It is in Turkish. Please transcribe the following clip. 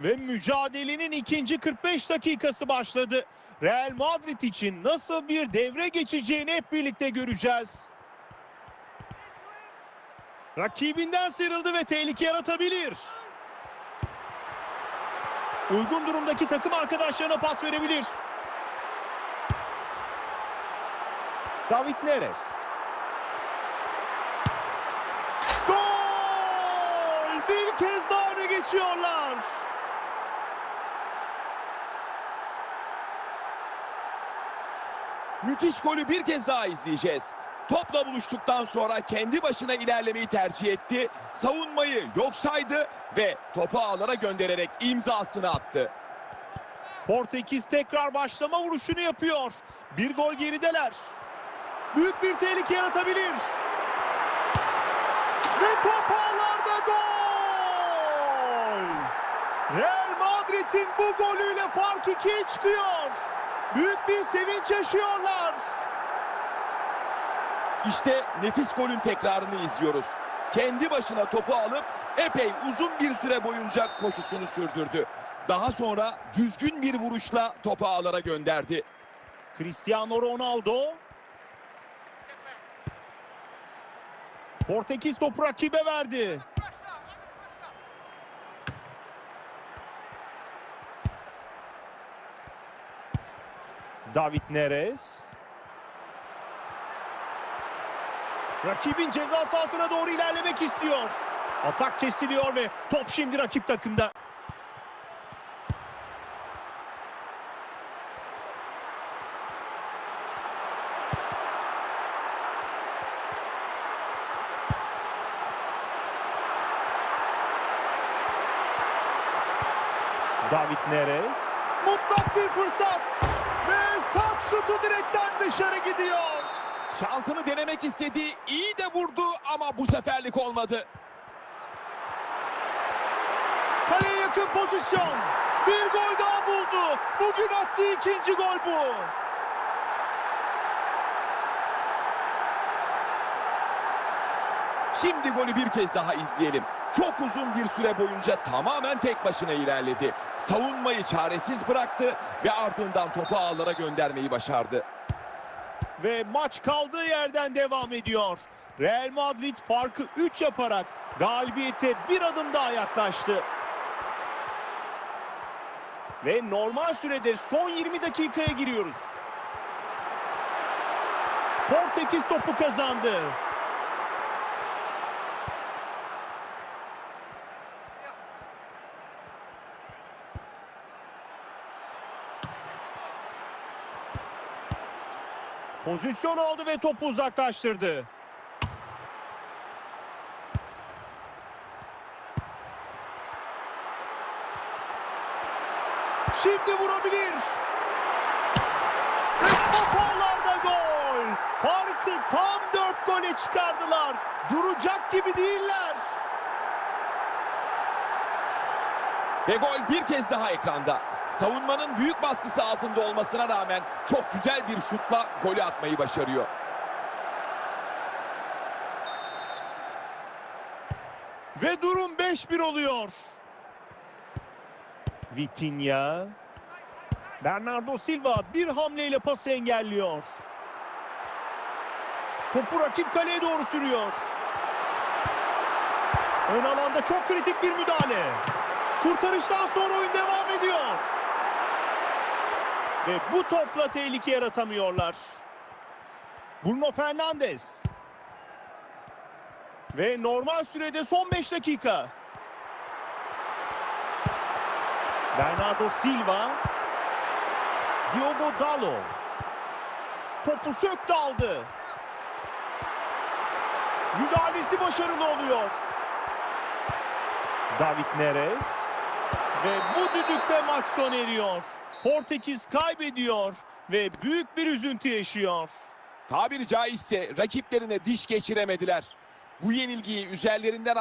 Ve mücadelenin ikinci 45 dakikası başladı. Real Madrid için nasıl bir devre geçeceğini hep birlikte göreceğiz. Rakibinden sıyrıldı ve tehlike yaratabilir. Uygun durumdaki takım arkadaşlarına pas verebilir. David Neres. Gol! Bir kez daha öne geçiyorlar. Müthiş golü bir kez daha izleyeceğiz. Topla buluştuktan sonra kendi başına ilerlemeyi tercih etti. Savunmayı yok saydı ve topu ağlara göndererek imzasını attı. Portekiz tekrar başlama vuruşunu yapıyor. Bir gol gerideler. Büyük bir tehlike yaratabilir. Ve top ağlarda gol! Real Madrid'in bu golüyle fark ikiye çıkıyor. Büyük bir sevinç yaşıyorlar. İşte nefis golün tekrarını izliyoruz. Kendi başına topu alıp epey uzun bir süre boyunca koşusunu sürdürdü. Daha sonra düzgün bir vuruşla topu ağlara gönderdi. Cristiano Ronaldo. Portekiz topu rakibe verdi. David Neres. Rakibin ceza sahasına doğru ilerlemek istiyor. Atak kesiliyor ve top şimdi rakip takımda. David Neres. Mutlak bir fırsat. Ve sağ şutu direkten dışarı gidiyor. Şansını denemek istedi, iyi de vurdu ama bu seferlik olmadı. Kaleye yakın pozisyon. Bir gol daha buldu. Bugün attığı ikinci gol bu. Şimdi golü bir kez daha izleyelim. Çok uzun bir süre boyunca tamamen tek başına ilerledi. Savunmayı çaresiz bıraktı ve ardından topu ağlara göndermeyi başardı. Ve maç kaldığı yerden devam ediyor. Real Madrid farkı 3 yaparak galibiyete bir adım daha yaklaştı. Ve normal sürede son 20 dakikaya giriyoruz. Portekiz topu kazandı. Pozisyon aldı ve topu uzaklaştırdı. Şimdi vurabilir. Ve top ağlarda gol. Farkı tam 4 gole çıkardılar. Duracak gibi değiller. Ve gol bir kez daha ekranda. Savunmanın büyük baskısı altında olmasına rağmen çok güzel bir şutla golü atmayı başarıyor. Ve durum 5-1 oluyor. Vitinha. Bernardo Silva bir hamleyle pası engelliyor. Topu rakip kaleye doğru sürüyor. Ön alanda çok kritik bir müdahale. Kurtarıştan sonra oyun devam ediyor. Ve bu topla tehlike yaratamıyorlar. Bruno Fernandes. Ve normal sürede son 5 dakika. Bernardo Silva. Diogo Dalo. Topu söktü aldı. Müdahalesi başarılı oluyor. David Neres. Ve bu düdükte maç sona eriyor. Portekiz kaybediyor ve büyük bir üzüntü yaşıyor. Tabiri caizse rakiplerine diş geçiremediler. Bu yenilgiyi üzerlerinden